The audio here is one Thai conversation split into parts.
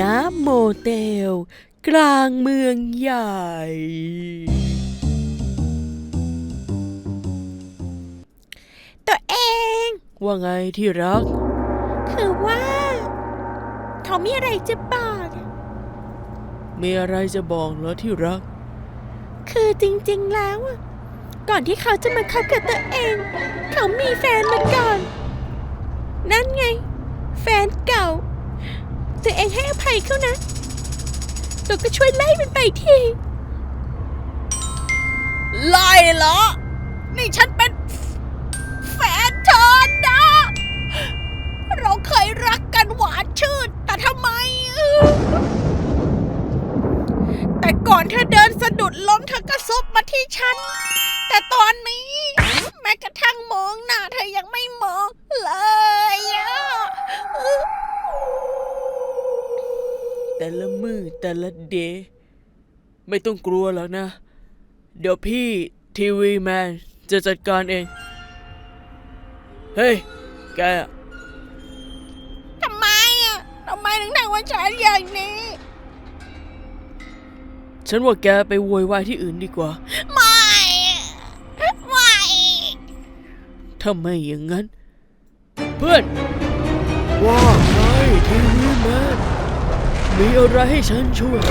น้ำโมเตล กลางเมืองใหญ่ ตัวเอง ว่าไงที่รัก คือว่า เขามีอะไรจะบอก มีอะไรจะบอกเหรอที่รัก คือจริงๆแล้วอะก่อนที่เขาจะมาคบกับตัวเอง เขามีแฟนมาก่อน นั่นไง แฟนเก่า ตัวเองให้อภัยเขานะเราก็ช่วยไล่มันไปทีไล่เหรอ นี่ฉันเป็นแฟนเธอนะ เราเคยรักกันหวานชื่น แต่ทำไม แต่ก่อนเธอเดินสะดุดล้มเธอก็ซบมาที่ฉัน แต่ตอนนี้ แม้กระทั่งมองหน้าเธอยังไม่มอง แต่ละมือแต่ละเดย์ไม่ต้องกลัวหรอกนะ เดี๋ยวพี่ทีวีแมนจะจัดการเอง เฮ้ย แกอะทำไมอะทำไมถึงทำว่าฉันอย่างนี้ ฉันว่าแกไปโวยวายที่อื่นดีกว่า ไม่ ไม่ ถ้าไม่อย่างนั้น เพื่อน ว่าไงทีวีแมน มีอะไรให้ฉันช่วย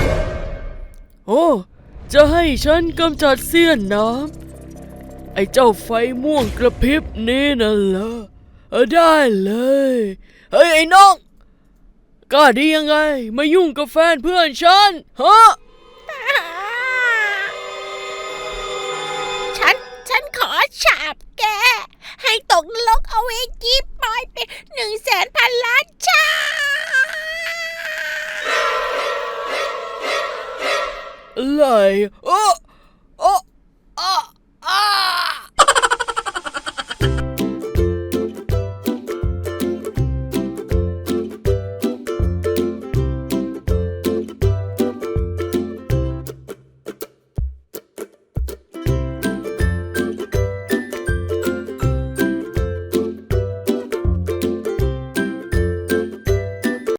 โอ้ จะให้ฉันกำจัดเสี้ยนน้ำ ไอ้เจ้าไฟม่วงกระพริบนี่น่ะเหรอเออได้เลย เฮ้ย ไอ้น้องกล้าดียังไง มายุ่งกับแฟนเพื่อนฉัน ฮะ ฉัน ฉันขอฉาบแก ให้ตกนรกเอาเวจีปล่อยไปหนึ่งแสนพันล้าน อะไรโอ้